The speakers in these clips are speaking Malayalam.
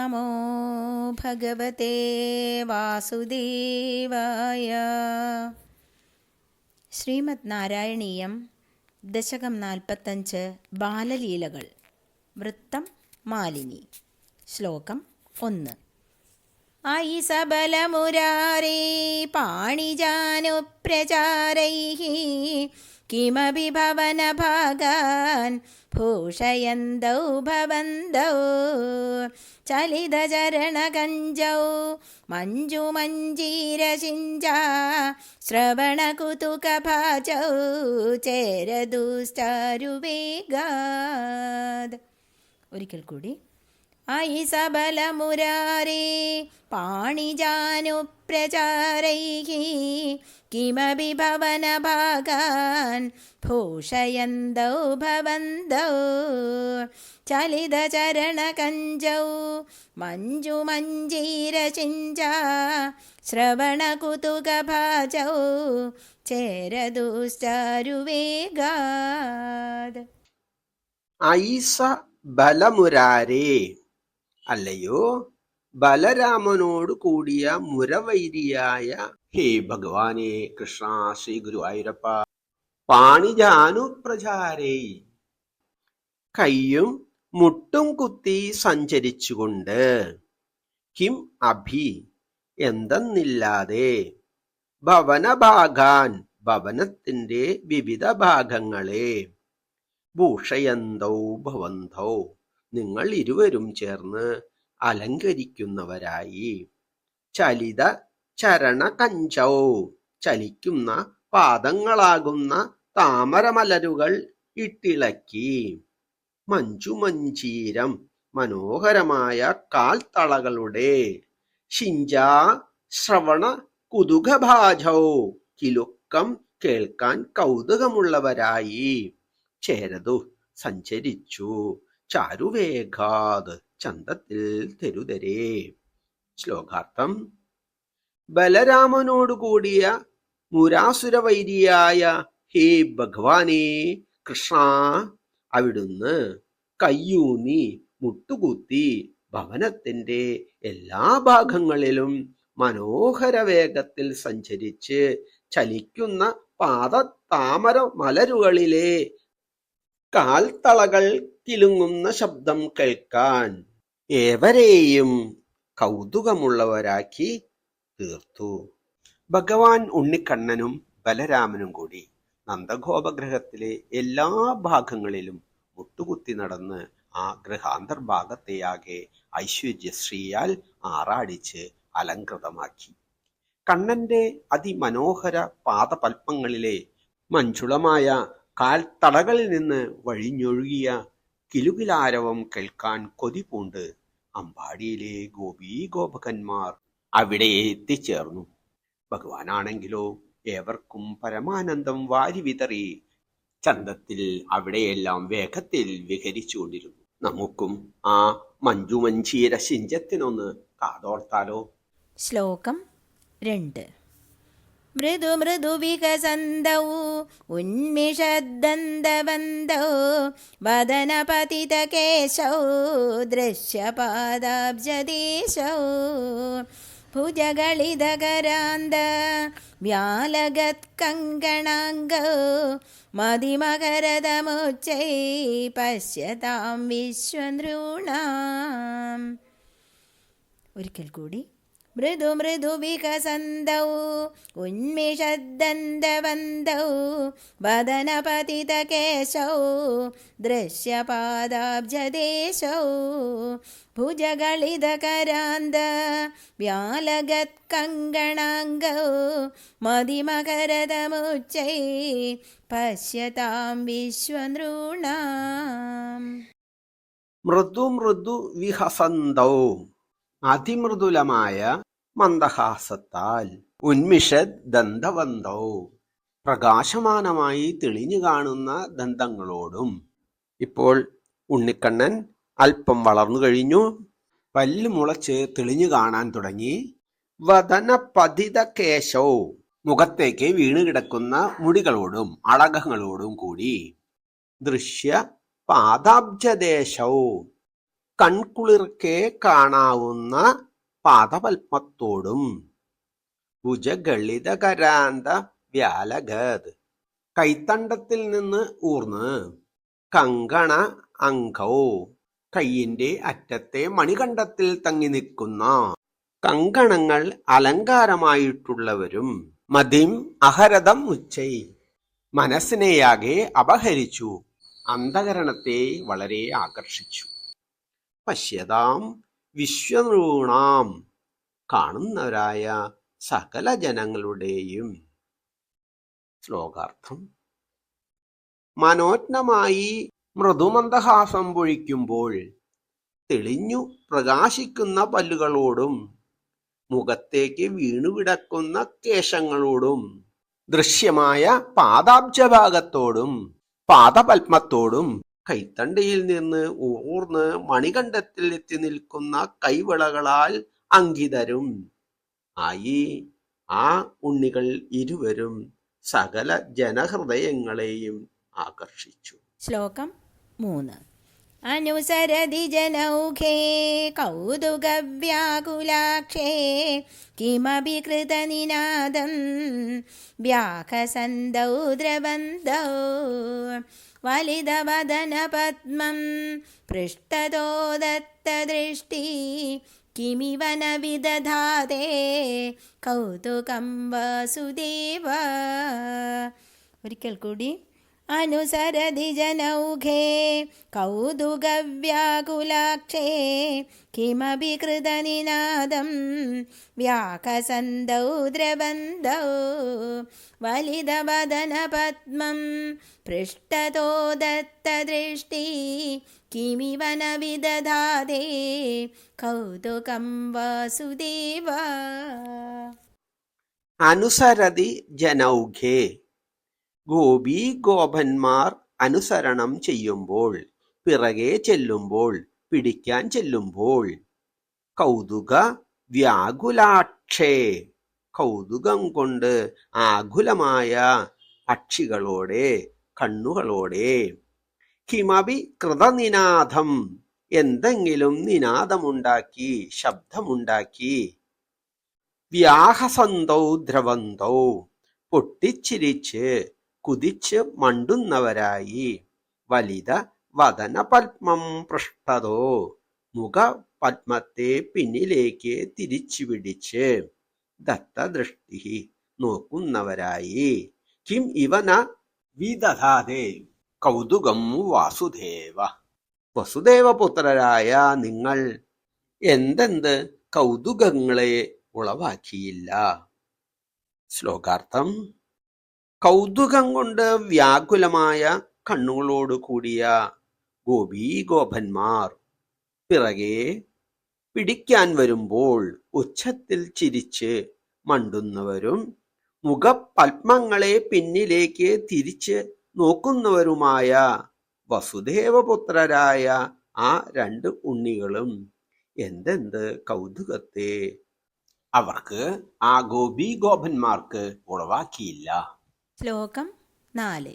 നമോ ഭഗവതേ വാസുദേവായ ശ്രീമദ് നാരായണീയം ദശകം നാൽപ്പത്തഞ്ച് ബാലലീലകൾ. വൃത്തം മാലിനി. ശ്ലോകം ഒന്ന്. ഐ സബലമുരാരേ പാണിജാനുപ്രചാരൈः കിമപി ഭവനഭാഗാൻ ഭൂഷയന്തौ ഭവന്തौ ചലിതചരണകഞ്ചौ മഞ്ജുമഞ്ജീരശിഞ്ചാ ശ്രവണകുതുകഭാജौ ചേരദൂസ്റ്റാരുവേഗാദ് ഒരിക്കൽ കൂടി അയി സബലമുരാരേ പാണിജാനുപ്രചാരൈः കിമപി ഭവനഭാഗാൻ ഭൂഷയന്തൗ ഭവന്തൗ ചലിതചരണകഞ്ചൗ മഞ്ജുമഞ്ജീരചിഞ്ച ശ്രവണകുതുകഭാജൗ ചേരദുശ്ചാരുവേഗാത് ഐസ ബലമുരാരേ അല്ലയോ? ബലരാമനോട് കൂടിയ മുരവൈരിയായ ഹേ ഭഗവാനെ കൃഷ്ണ ശ്രീ ഗുരുവായൂരപ്പ പാണിജാനുപ്രചാരേ. കയ്യും മുട്ടും കുത്തി സഞ്ചരിച്ചുകൊണ്ട് കിം അഭി എന്തെന്നില്ലാതെ? ഭവനഭാഗാൻ ഭവനത്തിന്റെ വിവിധ ഭാഗങ്ങളെ. ഭൂഷയന്തോ ഭവന്തൗ. നിങ്ങൾ ഇരുവരും ചേർന്ന് അലങ്കരിക്കുന്നവരായി. ചലിത ചരണ കഞ്ചൗ. ചലിക്കുന്ന പാദങ്ങളാകുന്ന താമരമലരുകൾ ഇട്ടിളക്കി. മഞ്ചുമഞ്ചീരം മനോഹരമായ കാൽത്തളകളുടെ. ശിഞ്ചാ ശ്രവണ കുതുകഭാജൗ. കിലുക്കം കേൾക്കാൻ കൗതുകമുള്ളവരായി. ചേരതു സഞ്ചരിച്ചു. ചാരുവേഗാത് ചന്തത്തിൽ തെരുതരേ. ശ്ലോകാർത്ഥം ബലരാമനോട് കൂടിയ മുരാസുരവൈരിയായ ഹേ ഭഗവാനെ കൃഷ്ണ അവിടുന്ന് കയ്യൂന്നി മുട്ടുകുത്തി ഭവനത്തിന്റെ എല്ലാ ഭാഗങ്ങളിലും മനോഹര വേഗത്തിൽ സഞ്ചരിച്ച് ചലിക്കുന്ന പാദ താമര മലരുകളിലെ കാൽത്തളകൾ കിലുങ്ങുന്ന ശബ്ദം കേൾക്കാൻ ഏവരെയും കൗതുകമുള്ളവരാക്കി തീർത്തു. ഭഗവാൻ ഉണ്ണിക്കണ്ണനും ബലരാമനും കൂടി നന്ദഗോപഗ്രഹത്തിലെ എല്ലാ ഭാഗങ്ങളിലും മുട്ടുകുത്തി നടന്ന് ആ ഗൃഹാന്തർഭാഗത്തെയാകെ ഐശ്വര്യശ്രീയാൽ ആറാടിച്ച് അലങ്കൃതമാക്കി കണ്ണന്റെ അതിമനോഹര പാദപൽപ്പങ്ങളിലെ മഞ്ചുളമായ കാൽത്തടകളിൽ നിന്ന് വഴിഞ്ഞൊഴുകിയ കിലുകിലാരവം കേൾക്കാൻ കൊതിപൂണ്ട് അമ്പാടിയിലെ ഗോപീ ഗോപകന്മാർ അവിടെ എത്തിച്ചേർന്നു. ഭഗവാനാണെങ്കിലോ ഏവർക്കും പരമാനന്ദം വാരിവിതറി ചന്തത്തിൽ അവിടെയെല്ലാം വേഗത്തിൽ വിഹരിച്ചുകൊണ്ടിരുന്നു. നമുക്കും ആ മഞ്ജുമഞ്ചീര ശിഞ്ചത്തിനൊന്ന് കാതോർത്താലോ? ശ്ലോകം രണ്ട്. മൃദു മൃദു വികസന്തൗ ഉന്മിഷദ്ദന്തവന്തൗ വദനപതിതകേശൗ ദൃശ്യപാദാബ്ജദേശൗ ഭുജഗളിതകരാന്ത വ്യാലഗത്കങ്കണാംഗൗ മതിമകരതമുച്ചൈ പശ്യതാം വിശ്വനൃണാം. ഒരിക്കൽ കൂടി മൃദു മൃദു വികസന്തൗ ഉന്മിഷദ്ദന്തവന്തൗ വദനപതിതകേശൗ ദൃശ്യപാദാബ്ജദേശൗ ഭുജഗളിതകരാന്ത വ്യാലഗത്കങ്കണാംഗൗ മതിമകരതമുച്ചൈ പശ്യതാം വിശ്വനൃണാം. മൃദു മൃദു വിഹസന്തൗ അതിമൃദുലമായ മന്ദഹാസത്താൽ ഉന്മിഷത് ദന്തവന്തോ. പ്രകാശമാനമായി തെളിഞ്ഞു കാണുന്ന ദന്തങ്ങളോടും. ഇപ്പോൾ ഉണ്ണിക്കണ്ണൻ അല്പം വളർന്നു കഴിഞ്ഞു. പല്ല് മുളച്ച് തെളിഞ്ഞു കാണാൻ തുടങ്ങി. വദന പതിത കേശോ മുഖത്തേക്ക് വീണ് കിടക്കുന്ന മുടികളോടും അളകങ്ങളോടും കൂടി. ദൃശ്യ പാദാബ്ജദേശോ. കൺകുളിർക്കെ കാണാവുന്ന പാദപത്മത്തോടും ഭുജഗളിതകരാന്ത വ്യാലഗത്. കൈത്തണ്ടത്തിൽ നിന്ന് ഊർന്ന് കങ്കണ അങ്കോ. കയ്യിന്റെ അറ്റത്തെ മണികണ്ഠത്തിൽ തങ്ങി നിൽക്കുന്ന കങ്കണങ്ങൾ അലങ്കാരമായിട്ടുള്ളവരും മതിം അഹരതം ഉച്ചൈ. മനസ്സിനെയാകെ അപഹരിച്ചു. അന്ധകരണത്തെ വളരെ ആകർഷിച്ചു. പശ്യതാം വിശ്വനൃണാം കാണുന്നവരായ സകല ജനങ്ങളുടെയും ശ്ലോകാർത്ഥം. മനോജ്ഞമായി മൃദുമന്ദഹാസം പൊഴിക്കുമ്പോൾ തെളിഞ്ഞു പ്രകാശിക്കുന്ന പല്ലുകളോടും മുഖത്തേക്ക് വീണുകിടക്കുന്ന കേശങ്ങളോടും ദൃശ്യമായ പാദാബ്ജഭാഗത്തോടും പാദപത്മത്തോടും കൈത്തണ്ടയിൽ നിന്ന് ഊർന്ന് മണികണ്ഠത്തിൽ എത്തി നിൽക്കുന്ന കൈവിളകളാൽ അങ്കിതരും. ആയി. ആ ഉണ്ണികൾ ഇരുവരും സകല ജനഹൃദയങ്ങളെയും ആകർഷിച്ചു. ശ്ലോകം മൂന്ന്. അനുസരതി ജനൗഘേ കൗതുകവ്യാകുലാക്ഷേ കിമപി കൃതനിനാദം വ്യാഖസന്ദൗ ദ്രവന്തൗ വലിതവദനപദ്മം പൃഷ്ടതോ ദത്തദൃഷ്ടി കിമിവ ന വിദധാതേ കൗതുകം വാസുദേവ. ഒരിക്കൽ കൂടി अनुसरदि जनौघे कौदुगव्याकुलाक्षे किमपि कृतनिनादं व्याकसन्दौ द्रवन्दौ वलिदवदनपद्मं पृष्ठतो दत्तदृष्टि किमिव न विदधाते कौतुकं वासुदेव। अनुसरदि जनौघे ഗോപി ഗോപന്മാർ അനുസരണം ചെയ്യുമ്പോൾ പിറകെ ചെല്ലുമ്പോൾ പിടിക്കാൻ ചെല്ലുമ്പോൾ. കൗതുക വ്യാകുലാക്ഷേ. കൗതുകം കൊണ്ട് ആകുലമായ അക്ഷികളോടെ കണ്ണുകളോടെ. കിമപി കൃതനിനാദം. എന്തെങ്കിലും നിനാദമുണ്ടാക്കി ശബ്ദമുണ്ടാക്കി. വ്യാഹസന്തൗ ദ്രവന്തൗ. പൊട്ടിച്ചിരിച്ച് കുതിച്ച് മണ്ടുന്നവരായി. വലിത വദനപത്മം പൃഷ്ഠതോ. മുഖ പത്മത്തെ പിന്നിലേക്ക് തിരിച്ചു പിടിച്ച് ദത്തദൃഷ്ടി നോക്കുന്നവരായി. കിം ഇവന വിദധാതെ. കൗതുകം വാസുദേവ. വസുദേവപുത്രരായ നിങ്ങൾ എന്തെന്ത് കൗതുകങ്ങളെ ഉളവാക്കിയില്ല? ശ്ലോകാർത്ഥം കൗതുകം കൊണ്ട് വ്യാകുലമായ കണ്ണുകളോട് കൂടിയ ഗോപീഗോപന്മാർ പിറകെ പിടിക്കാൻ വരുമ്പോൾ ഉച്ചത്തിൽ ചിരിച്ച് മണ്ടുന്നവരും മുഖപത്മങ്ങളെ പിന്നിലേക്ക് തിരിച്ച് നോക്കുന്നവരുമായ വസുദേവപുത്രരായ ആ രണ്ട് ഉണ്ണികളും എന്തെന്ത് കൗതുകത്തെ. അവർക്ക് ആ ഗോപി ഗോപന്മാർക്ക് ഉളവാക്കിയില്ല. ശ്ലോകം നാല്.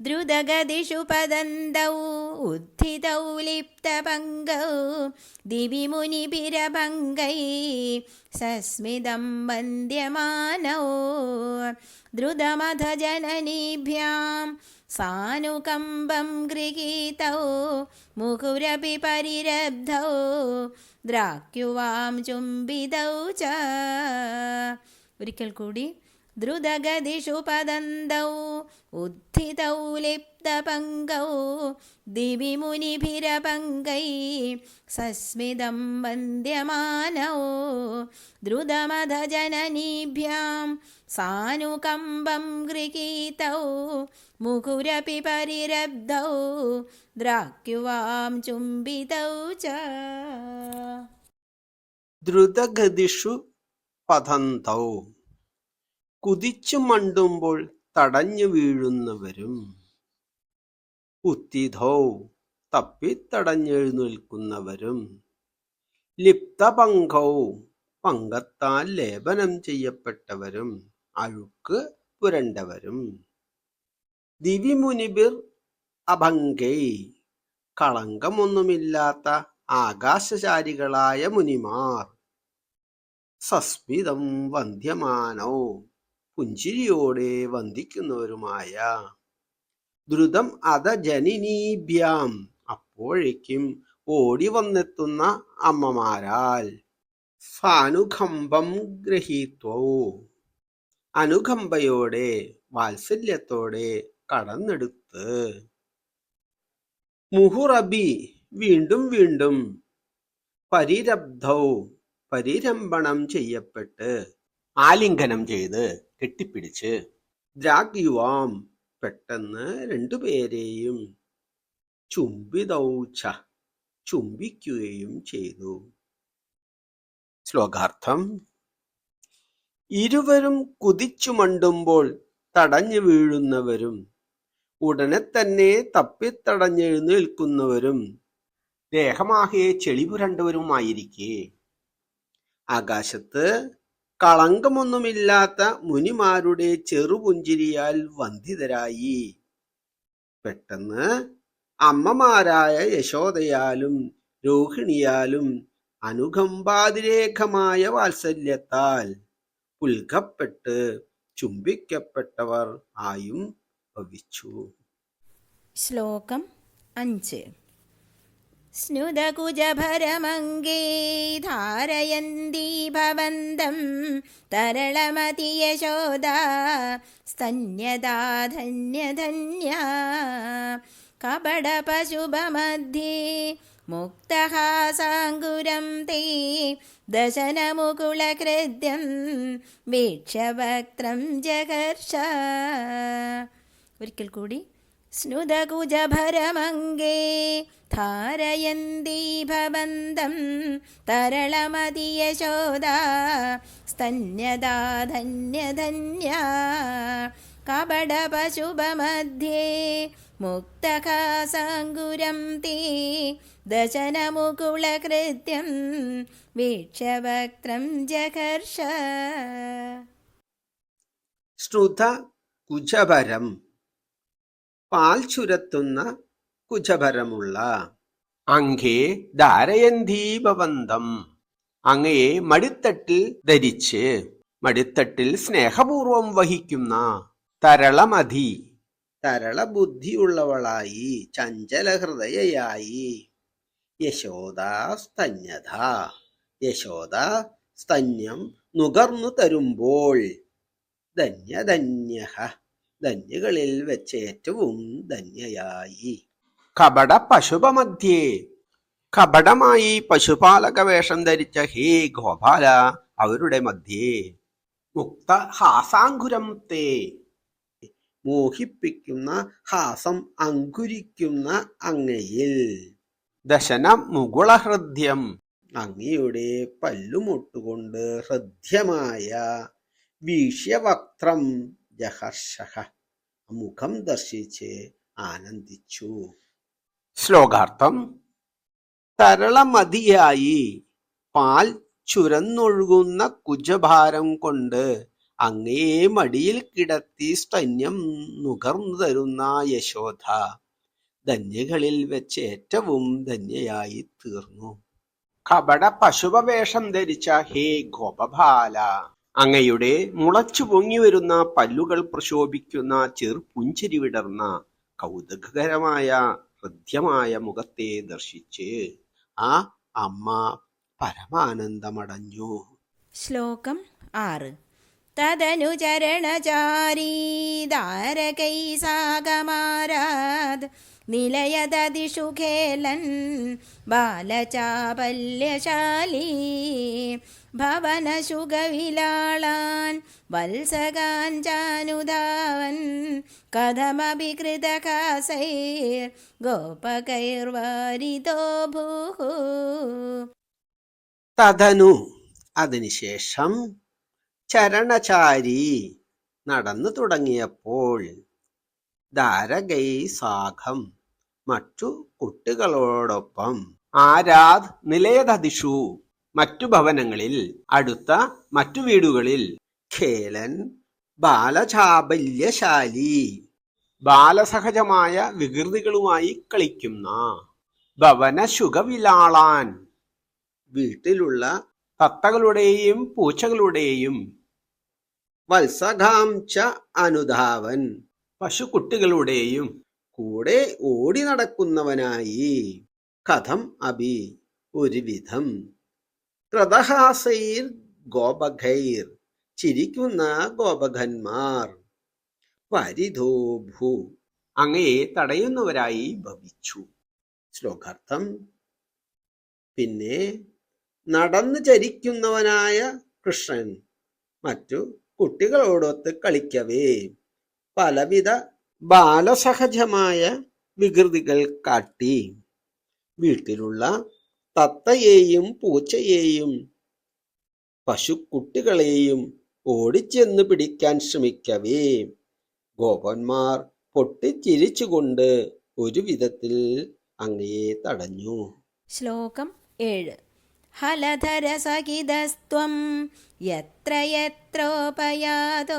ദ്രുതഗതിഷു പതന്തൗ ഉദ്ധിതൗ ലിപ്തഭംഗൗ ദിവി മുനിഭിരഭംഗൈ സസ്മിതം വന്ദ്യമാനൗ. ദ്രുതമധ ജനനീഭ്യാം സാനുകമ്പം ഗൃഹീതൗ മുഹുരപി പരിരബ്ധൗ ദ്രാക്യുവാം ചുംബിതൗ ച. ഒരിക്കൽ കൂടി द्रुतगदिषु पतन्तौ उत्थितौ लिप्तपङ्गौ दिवि मुनिभिरपङ्गै सस्मिदं वन्द्यमानौ द्रुतमधजननीभ्यां सानुकम्बं गृहीतौ मुकुरपि परिरब्धौ द्राक्युवां चुम्बितौ च। द्रुतगदिषु पतन्तौ കുതിച്ചു മണ്ടുമ്പോൾ തടഞ്ഞു വീഴുന്നവരും. കുത്തിധോ തപ്പിത്തടഞ്ഞെഴുന്നേൽക്കുന്നവരും. ലിപ്തപങ്കൗ പങ്കത്താൽ ലേപനം ചെയ്യപ്പെട്ടവരും. അഴുക്ക് പുരണ്ടവരും. ദിവിമുനിബിർ അഭംഗൈ. കളങ്കമൊന്നുമില്ലാത്ത ആകാശചാരികളായ മുനിമാർ. സസ്മിതം വന്ധ്യമാനോ. പുഞ്ചിരിയോടെ വന്ദിക്കുന്നവരുമായ ദ്രുതം അത ജനിനീഭ്യാം അപ്പോഴേക്കും ഓടി വന്നെത്തുന്ന അമ്മമാരാൽ സാനുകമ്പം ഗ്രഹീത്വോ. അനുകമ്പയോടെ വാത്സല്യത്തോടെ കടന്നെടുത്ത് മുഹുറബി വീണ്ടും വീണ്ടും പരിരബ്ധവും പരിരംഭണം ചെയ്യപ്പെട്ട് ആലിംഗനം ചെയ്ത് കെട്ടിപ്പിടിച്ച്. ദ്രാഗ്യുവാം പെട്ടെന്ന് രണ്ടുപേരെയും ചുംബിതൗച്ച ചുംബിക്കുകയും ചെയ്തു. ശ്ലോകാർത്ഥം ഇരുവരും കുതിച്ചു മണ്ടുമ്പോൾ തടഞ്ഞു വീഴുന്നവരും ഉടനെ തന്നെ തപ്പിത്തടഞ്ഞെഴുന്നേൽക്കുന്നവരും ദേഹമാകെ ചെളിപുരണ്ടവരുമായിരിക്കെ. ആകാശത്ത് കളങ്കമൊന്നുമില്ലാത്ത മുനിമാരുടെ ചെറുപുഞ്ചിരിയാൽ വന്ധിതരായി പെട്ടെന്ന് അമ്മമാരായ യശോദയാലും രോഹിണിയാലും അനുകമ്പാതിരേഖമായ വാത്സല്യത്താൽ ഉൽക്കപ്പെട്ട് ചുംബിക്കപ്പെട്ടവർ ആയും ഭവിച്ചു. ശ്ലോകം അഞ്ച്. സ്നുതകുജഭരമംഗേ ധാരയന്തീ ഭവന്തം തരളമതിയശോദാ സ്തന്യതാധന്യധന്യ കപടപശുഭമധ്യേ മുക്തഹാസാങ്കുരം തേ ദശനമുകുളകൃത്യം വീക്ഷവക്ത്രം ജഗർഷ. ഒരിക്കൽ കൂടി സ്നുതകുജഭരമംഗേ ധാരയന്തി തരളമതിയശോദ തരളമതിയശോദാ സ്തന്യതാധന്യധന്യ കപടപശുഭമധ്യേ മുക്തകാസാങ്കുരം തീ ദശനമുകുളകൃത്യം വീക്ഷവക്ത്രം ജഹർഷ ശ്രുത കുജഭരം പാൽ ചുരത്തുന്ന കുജഭരമുള്ള. അങ്കേ ധാരയന്തീപവന്തം. അങ്ങയെ മടിത്തട്ടിൽ ധരിച്ച് മടിത്തട്ടിൽ സ്നേഹപൂർവം വഹിക്കുന്ന തരളമതി തരള ബുദ്ധിയുള്ളവളായി ചഞ്ചല ചഞ്ചലഹൃദയയായി. യശോദ സ്തന്യത യശോദ സ്തന്യം നുകർന്നു തരുമ്പോൾ ധന്യധന്യ ധന്യകളിൽ വെച്ച് ഏറ്റവും ധന്യയായി. കപട പശുപമധ്യേ. കപടമായി പശുപാലക വേഷം ധരിച്ച ഹേ ഗോപാല അവരുടെ മധ്യേ. മുക്ത ഹാസാങ്കുരം തേ. മോഹിപ്പിക്കുന്ന ഹാസം അങ്കുരിക്കുന്ന അങ്ങയിൽ. ദശന മുകുളഹൃദ്യം അങ്ങയുടെ പല്ലുമൊട്ടുകൊണ്ട് ഹൃദ്യമായ വീഷ്യവക്ത്രം ജഹർഷഹ. മുഖം ദർശിച്ച് ആനന്ദിച്ചു. ശ്ലോകാർത്ഥം. തരളമതിയായി പാൽ ചുരന്നൊഴുകുന്ന കുജഭാരം കൊണ്ട് അങ്ങേ മടിയിൽ കിടത്തി സ്തന്യം നുകർന്നു തരുന്ന യശോധ ധന്യകളിൽ വെച്ച് ഏറ്റവും ധന്യയായി തീർന്നു. കപട പശുപവേഷം ധരിച്ച ഹേ ഗോപബാല. അങ്ങയുടെ മുളച്ചു പൊങ്ങി വരുന്ന പല്ലുകൾ പ്രശോഭിക്കുന്ന ചെറുപുഞ്ചിരി വിടർന്ന കൗതുകകരമായ ഹൃദ്യമായ മുഖത്തെ ദർശിച്ച് ആ അമ്മ പരമാനന്ദമടഞ്ഞു. ശ്ലോകം ആറ്. തദനു ചരണചാരീതാരകൈ സാഗമാരാത് നിലയതതിഷു ഖേലൻ ഭവനശുഗവിലാളാൻ വത്സകാഞ്ചാനുധാവൻ കഥമഭികൃതകാസൈർ ഗോപകൈർവാരിതോഭൂ തതനു അതിനുശേഷം ചരണചാരി നടന്നു തുടങ്ങിയപ്പോൾ ധാരകൈ സാഖം മറ്റു കുട്ടികളോടൊപ്പം ആരാധ് നിലയതതിഷു മറ്റു ഭവനങ്ങളിൽ അടുത്ത മറ്റു വീടുകളിൽ. ഖേലൻ ബാലചാബല്യശാലി. ബാലസഹജമായ വികൃതികളുമായി കളിക്കുന്ന ഭവന ശുഖവിലാളാൻ വീട്ടിലുള്ള തത്തകളുടെയും പൂച്ചകളുടെയും വത്സഖാം ച അനുധാവൻ. പശുക്കുട്ടികളുടെയും കൂടെ ഓടി നടക്കുന്നവനായി. കഥം അഭി. ഒരുവിധം. കൃതഹാസൈർ ഗോപഖൈർ ചിരിക്കുന്ന ഗോപഖന്മാർ. പരിധോഭു അങ്ങയെ തടയുന്നവരായി ഭവിച്ചു. ശ്ലോകാർത്ഥം പിന്നെ നടന്നു ചരിക്കുന്നവനായ കൃഷ്ണൻ മറ്റു കുട്ടികളോടൊത്ത് കളിക്കവേ. പലവിധ ബാലസഹജമായ വികൃതികൾ കാട്ടി. വീട്ടിലുള്ള തത്തയെയും പൂച്ചയെയും പശുക്കുട്ടികളെയും ഓടിച്ചെന്ന് പിടിക്കാൻ ശ്രമിക്കവേ. ഗോപന്മാർ പൊട്ടിച്ചിരിച്ചുകൊണ്ട് ഒരു വിധത്തിൽ അങ്ങയെ തടഞ്ഞു. ശ്ലോകം ഏഴ്. ഹലധരസഹിതസ്ത്വം യത്ര यत्रोपयातो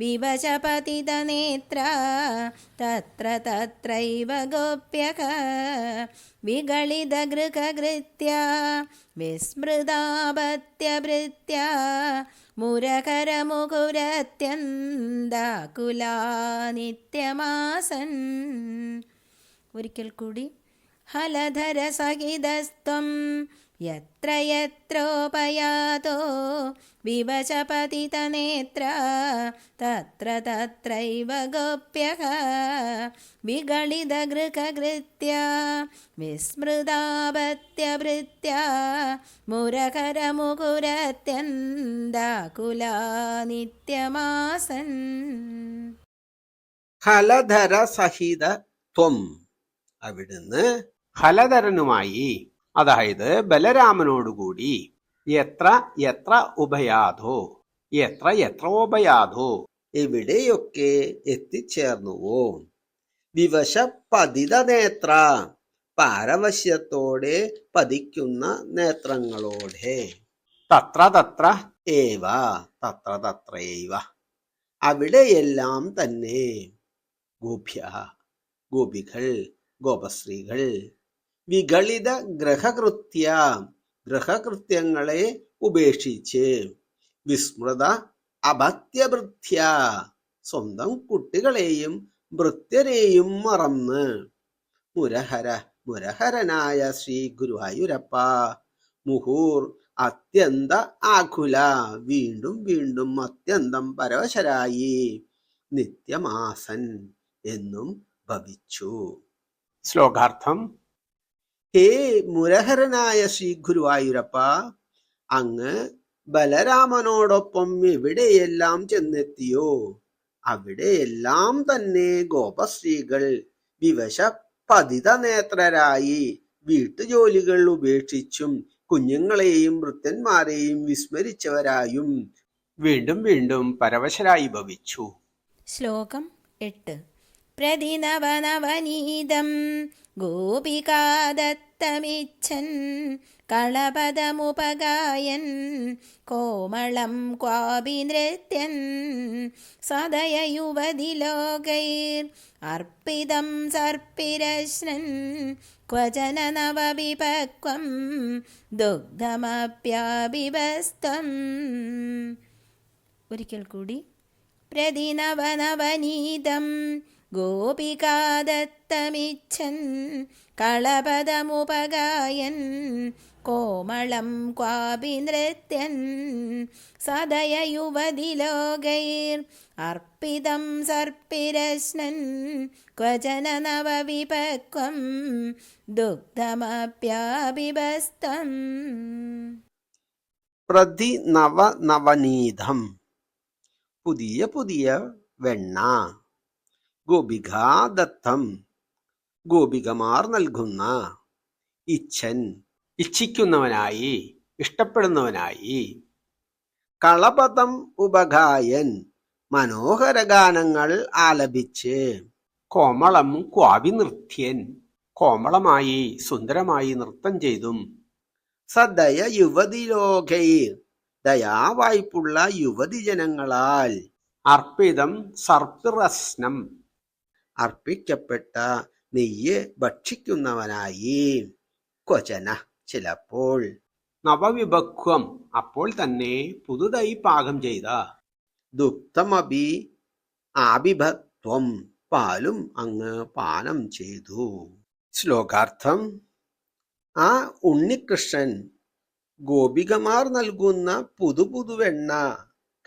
വിവശപതിതനേത്ര തത്ര തത്രൈവ ഗോപ്യക വിഗളിതഗൃഹകൃത്യ വിസ്മൃതാപത്യഭൃത്യ മുരകരമുകുരത്യന്താകുലാ നിത്യമാസൻ ഒരിക്കൽ കൂടി ഹലധരസഹിതസ്ത്വം യത്ര യത്രോപയാതോ വിവശപതിതനേത്ര തത്ര തത്രൈവ ഗോപ്യഃ വിഗളിതഗൃഹകൃത്യ വിസ്മൃതാപത്യഭൃത്യ മുരകരമുകുരത്യന്താകുലാ നിത്യമാസൻ ഹലധര സഹിത ത്വം. അവിടുന്ന് ഹലധരനുമായി അതായത് ബലരാമനോടുകൂടി എത്ര എത്ര ഉഭയാധോ എത്ര എത്ര ഉഭയാധോ എവിടെയൊക്കെ എത്തിച്ചേർന്നുവോ. വിവശ പതിത നേത്ര പാരവശ്യത്തോടെ പതിക്കുന്ന നേത്രങ്ങളോടെ. തത്ര തത്ര ഏവ തത്ര തത്രൈവ അവിടെയെല്ലാം തന്നെ ഗോപ്യ ഗോപികൾ ഗോപശ്രീകൾ വികളിത ഗ്രഹകൃത്യ ഗ്രഹകൃത്യങ്ങളെ ഉപേക്ഷിച്ച്. വിസ്മൃത അഭത്യഭൃത്യ സ്വന്തം കുട്ടികളെയും ഭൃത്യരെയും മറന്ന്. മുരഹര മുരഹരനായ ശ്രീ ഗുരുവായൂരപ്പ മുഹൂർ അത്യന്ത ആകുല വീണ്ടും വീണ്ടും അത്യന്തം പരവശരായി നിത്യമാസൻ എന്നും ഭവിച്ചു. ശ്ലോകാർത്ഥം ഹേ മുരഹരനായ ശ്രീ ഗുരുവായൂരപ്പ അങ്ങ് ബലരാമനോടൊപ്പം എവിടെയെല്ലാം ചെന്നെത്തിയോ? അവിടെയെല്ലാം തന്നെ ഗോപശ്രീകൾ വിവശ പതിത നേത്രരായി വീട്ടുജോലികൾ ഉപേക്ഷിച്ചും കുഞ്ഞുങ്ങളെയും വൃത്തന്മാരെയും വിസ്മരിച്ചവരായും വീണ്ടും വീണ്ടും പരവശരായി ഭവിച്ചു. ശ്ലോകം എട്ട്. പ്രതിനവനവനീതം ഗോപികാദത്തമിച്ഛൻ കളപദമുപഗായൻ. കോമളം ക്വാപി നൃത്യൻ ലോകൈർ അർപ്പിതം സർപ്പിരശ്നൻ ക്വചന നവവിപക്വം ദുഗ്ധമപ്യാപിബസ്തം ഒരിക്കൽ കൂടി. പ്രതിനവനവനീതം ഗോപികാദത്തമിച്ഛൻ കളപദമുപഗായൻ കോമളം ക്വാപി നൃത്യൻ സദയയുവതിലോകൈർ അർപ്പിതം സർപ്പിരശ്നൻ ക്വചന നവവിപക്വം ദുഗ്ധമപ്യാപിബസ്തം പ്രതി നവ നവനീതം പുതിയ പുതിയ വെണ്ണ. ഗോപികാദത്തം. ഗോപികമാർ നൽകുന്ന ഇച്ഛൻ ഇച്ഛിക്കുന്നവനായി ഇഷ്ടപ്പെടുന്നവനായി. കളപദം ഉപഗായൻ മനോഹര ഗാനങ്ങൾ ആലപിച്ച് കോമളം ക്വാവി നൃത്യൻ. കോമളമായി സുന്ദരമായി നൃത്തം ചെയ്തും സദയ യുവതിലോകൈ ദയാവായ്പുള്ള യുവതിജനങ്ങളാൽ അർപ്പിതം സർപ്പിറസ്നം അർപ്പിക്കപ്പെട്ട നെയ്യ് ഭക്ഷിക്കുന്നവനായി. ക്വചന ചിലപ്പോൾ. നവവിഭക്വം അപ്പോൾ തന്നെ പുതുതായി പാകം ചെയ്ത. ദുഗ്ധമപി ആബിഭത്വം പാലും അങ്ങ് പാനം ചെയ്തു. ശ്ലോകാർത്ഥം ആ ഉണ്ണികൃഷ്ണൻ ഗോപികമാർ നൽകുന്ന പുതുപുതുവെണ്ണ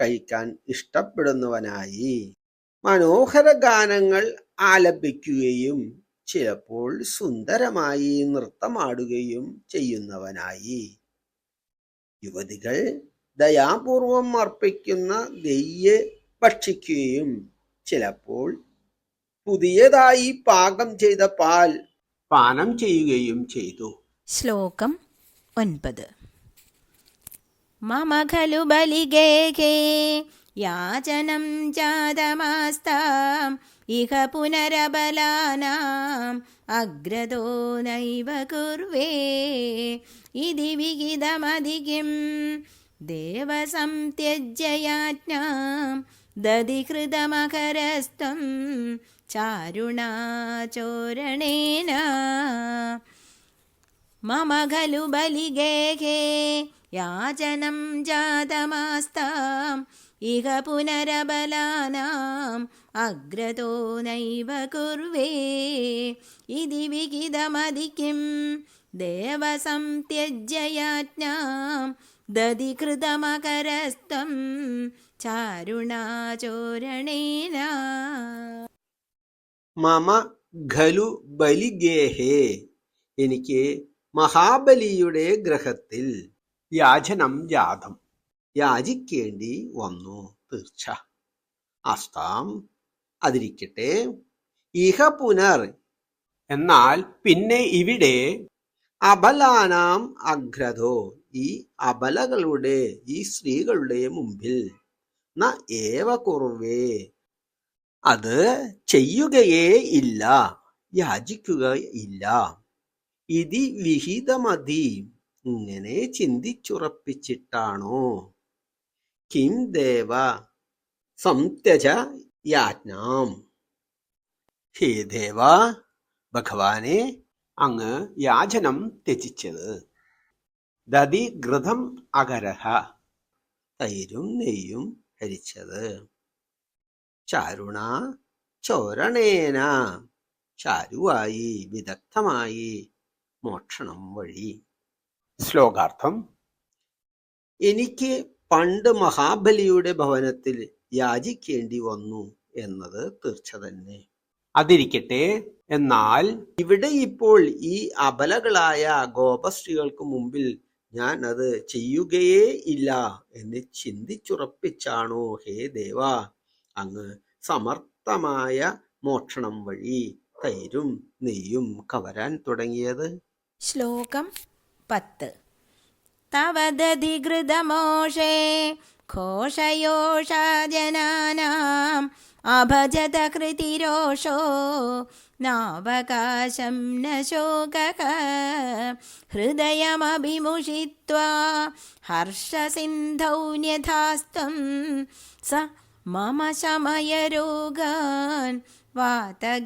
കഴിക്കാൻ ഇഷ്ടപ്പെടുന്നവനായി. മനോഹര ഗാനങ്ങൾ ആലപിക്കുകയും ചിലപ്പോൾ സുന്ദരമായി നൃത്തമാടുകയും ചെയ്യുന്നവനായി. യുവതികൾ ദയാപൂർവം അർപ്പിക്കുന്ന നെയ്യ് ഭക്ഷിക്കുകയും ചിലപ്പോൾ പുതിയതായി പാകം ചെയ്ത പാൽ പാനം ചെയ്യുകയും ചെയ്തു. ശ്ലോകം ഒൻപത്. മമ ഖലു ബലിഗേഹേ യാചനം ജാതമാസ്താം ഇഹ പുനരബലാനാം അഗ്രതോ നൈവ കുർവേ ഇതി വിഹിതമധികം ദേവസം ത്യജ്യയാജ്ഞാം ദധിഹൃതമകരസ്ത്വം ചാരുണാചോരണേന. മമ ഖലു ബലിഗേഹേ യാചനം ജാതമാസ്താം ഇഹ പുനരബലാനാം അഗ്രതോ നൈവ കുർവേ. ഇതി വിഹിതമതിക്കും ദേവസം ത്യജ്യയാജ്ഞാം ദധികൃതമകരസ്ത്വം ചാരുണാചോരണേന. മമ ഖലു ബലിഗേഹേ. എനിക്ക് മഹാബലിയുടെ ഗ്രഹത്തിൽ യാചനം ജാതം. യാചിക്കേണ്ടി വന്നു തീർച്ച. അസ്താം അതിരിക്കട്ടെ. ഇഹ പുനർ. എന്നാൽ പിന്നെ ഇവിടെ അബലാനാം അഗ്രതോ ഈ അബലകളുടെ ഈ സ്ത്രീകളുടെ മുമ്പിൽ ന ഏവ കുറവേ. അത് ചെയ്യുകയേ ഇല്ല യാചിക്കുക ഇല്ല. ഇതി വിഹിതമതി. ഇങ്ങനെ ചിന്തിച്ചുറപ്പിച്ചിട്ടാണോ? കിം ദേവ സംത്യജ യാജ്ഞാം. ഹേ ദേവ ഭഗവാനെ അങ്ങ് യാചനം ത്യജിച്ചത്. ദതി ഘൃതം അകരഹ തൈരും നെയ്യും ഹരിച്ചത്. ചാരുണ ചോരണേന ചാരുവായി വിദഗ്ധമായി മോക്ഷണം വഴി. ശ്ലോകാർത്ഥം എനിക്ക് പണ്ട് മഹാബലിയുടെ ഭവനത്തിൽ യാചിക്കേണ്ടി വന്നു എന്നത് തീർച്ച തന്നെ അതിരിക്കട്ടെ എന്നാൽ ഇവിടെ ഇപ്പോൾ ഈ അബലകളായ ഗോപശ്രീകൾക്ക് മുമ്പിൽ ഞാൻ അത് ചെയ്യുകയേ ഇല്ല എന്ന് ചിന്തിച്ചുറപ്പിച്ചാണോ ഹേ ദേവ? അങ്ങ് സമർത്ഥമായ മോക്ഷണം വഴി തൈരും നെയ്യും കവരാൻ തുടങ്ങിയത്. ശ്ലോകം പത്ത്. തവ ദധികൃതമോഷേ ഘോഷയോഷാജനാനാം അഭജത കൃതിരോഷോ നാവകാശം ന ശോകഃ ഹൃദയമഭിമുഷിത്വാ ഹർഷസിന്ധൗ ന്യഥാസ്ത്വം സ മമ ശമയരോഗാൻ വാതഗേകാധിനാഥ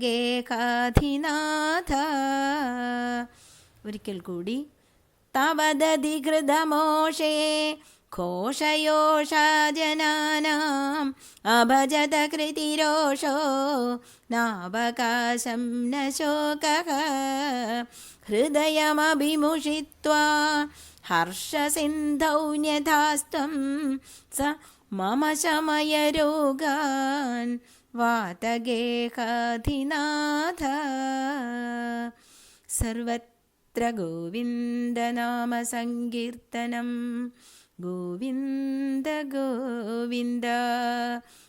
ഒരിക്കൽ കൂടി തവദധികൃതമോഷേ ഘോഷയോഷാജനാനാം അഭജത കൃതിരോഷോ നാവകാശം ന ശോകഃ ഹൃദയമഭിമുഷിത്വാ ഹർഷസിന്ധൗ ന്യഥാസ്ത്വം സ മമ ശമയരോഗാൻ വാതഗേഹാധിനാഥ സർവത്ര ഗോവിന്ദനാമസങ്കീർത്തനം. ഗോവിന്ദ ഗോവിന്ദ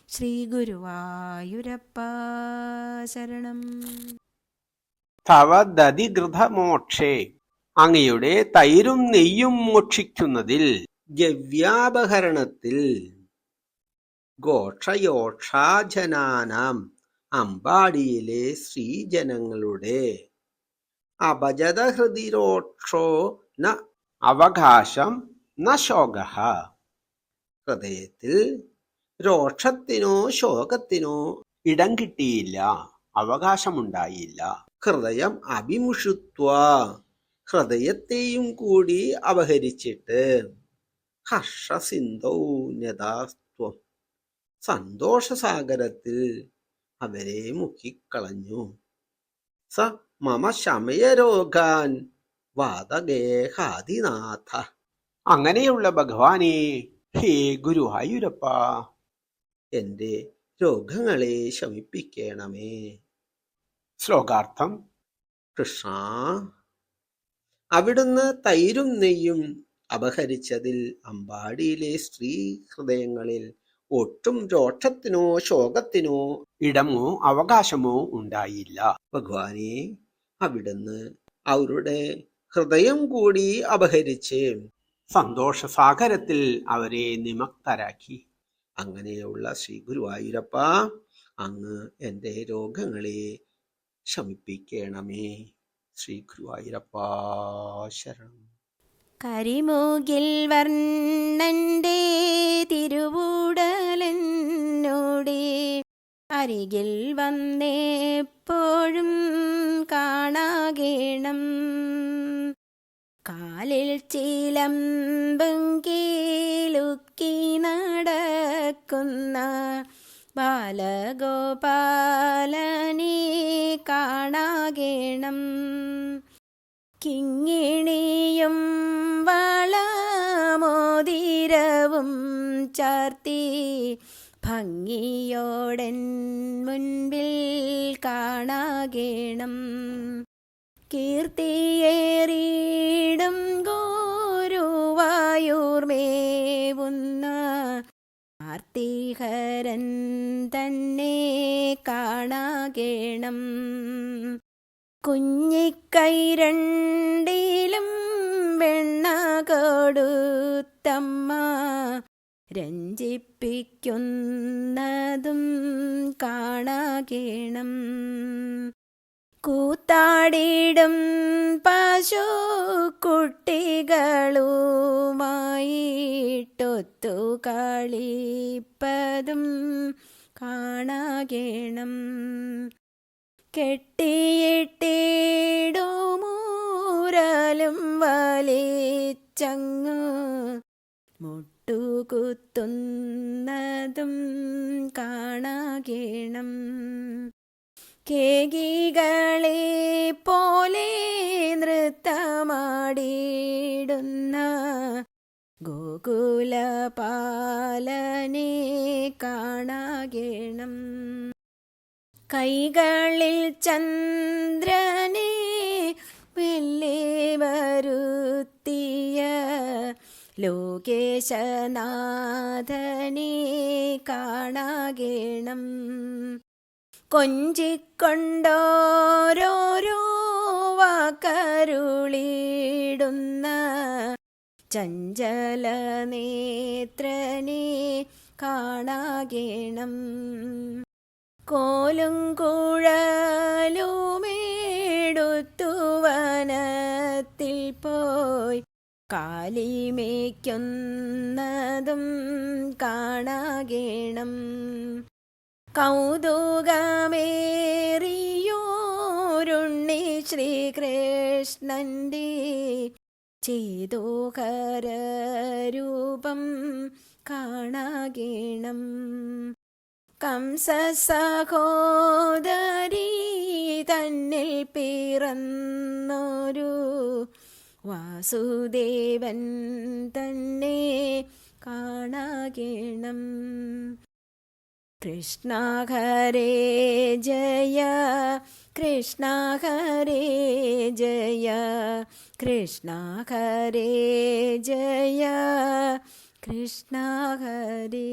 ശ്രീഗുരുവായൂരപ്പ ശരണം. തവ ദതിഗൃതമോക്ഷേ അങ്ങയുടെ തൈരും നെയ്യും മോക്ഷിക്കുന്നതിൽ ഗവ്യാപഹരണത്തിൽ ഘോഷയോക്ഷാജനാനാം അമ്പാടിയിലെ സ്ത്രീജനങ്ങളുടെ അപജത ഹൃദിരോക്ഷോ ന അവകാശം ന ശോക. ഹൃദയത്തിൽ രോക്ഷത്തിനോ ശോകത്തിനോ ഇടം കിട്ടിയില്ല അവകാശമുണ്ടായില്ല. ഹൃദയം അഭിമുഷുത്വ ഹൃദയത്തെയും കൂടി അപഹരിച്ചിട്ട് ഹർഷസിന്ധൗന്യതാസ്ത്വം സന്തോഷസാഗരത്തിൽ അവരെ മുക്കിക്കളഞ്ഞു. സ മമ ശമയരോഗാൻ വാദഗേഹാദിനാഥ അങ്ങനെയുള്ള ഭഗവാനെ ഹേ ഗുരുവായൂരപ്പ എന്റെ രോഗങ്ങളെ ശമിപ്പിക്കണമേ. ശ്ലോകാർത്ഥം കൃഷ്ണ അവിടുന്ന് തൈരും നെയ്യും അപഹരിച്ചതിൽ അമ്പാടിയിലെ സ്ത്രീ ഹൃദയങ്ങളിൽ ഒട്ടും രോക്ഷത്തിനോ ശോകത്തിനോ ഇടമോ അവകാശമോ ഉണ്ടായില്ല. ഭഗവാനെ അവിടുന്ന് അവരുടെ ഹൃദയം കൂടി അപഹരിച്ച് സന്തോഷസാഗരത്തിൽ അവരെ നിമക്തരാക്കി അങ്ങനെയുള്ള ശ്രീ ഗുരുവായൂരപ്പ അങ്ങ് എന്റെ രോഗങ്ങളെ ശമിപ്പിക്കണമേ. ശ്രീ ഗുരുവായൂരപ്പ ശരണം. കരിമൂകിൽ വർണന്റെ തിരുവൂടലെന്നോടെ അരികിൽ വന്നേപ്പോഴും കാണാകേണം. കാലിൽ ചീലം കീലുക്കി നടക്കുന്ന ബാലഗോപാലനെ കാണാകേണം. കിങ്ങിണിയും വളമോതിരവും ചാർത്തി ഭംഗിയോടൻ മുൻപിൽ കാണാകേണം. കീർത്തിയേറിയിടും ഗോരുവായൂർമേവുന്ന ആർത്തിഹരൻ തന്നെ കാണാകേണം. കുഞ്ഞിക്കൈരണ്ടിലും വെണ്ണ കൊടുത്തമ്മ രഞ്ജിപ്പിക്കുന്നതും കാണാകേണം. കൂത്താടിടും പശു കുട്ടികളുമായിട്ടൊത്തു കളിപ്പതും കാണാകേണം കെട്ടിയിട്ടിടുമൂരലും വലിച്ചങ്ങ് മുട്ടുകുത്തുന്നതും കാണാകേണം. കേകികളെ പോലെ നൃത്തമാടിയിടുന്ന ഗോകുലപാലനെ കാണാകേണം. കൈകളിൽ ചന്ദ്രനെ വെല്ലേ വരുത്തിയ ലോകേശനാഥനെ കാണാകേണം. കൊഞ്ചിക്കൊണ്ടോരോരോ വാക്കരുളിടുന്ന ചഞ്ചല നേത്രനെ കാണാകേണം. കോലും കുഴലുമേടുത്തുവനത്തിൽ പോയി കാലിമേക്കുന്നതും കാണാകേണം. കൗതുകമേറിയോരുണ്ണി ശ്രീകൃഷ്ണന്റെ ചേതോകരൂപം കാണാകേണം. കംസസഹോദരി തന്നിൽ പിറന്നൊരു വാസുദേവൻ തന്നെ കാണാകേണം. കൃഷ്ണ ഹരേ ജയ കൃഷ്ണ ഹരേ ജയ കൃഷ്ണ ഹരേ ജയ കൃഷ്ണ ഹരേ.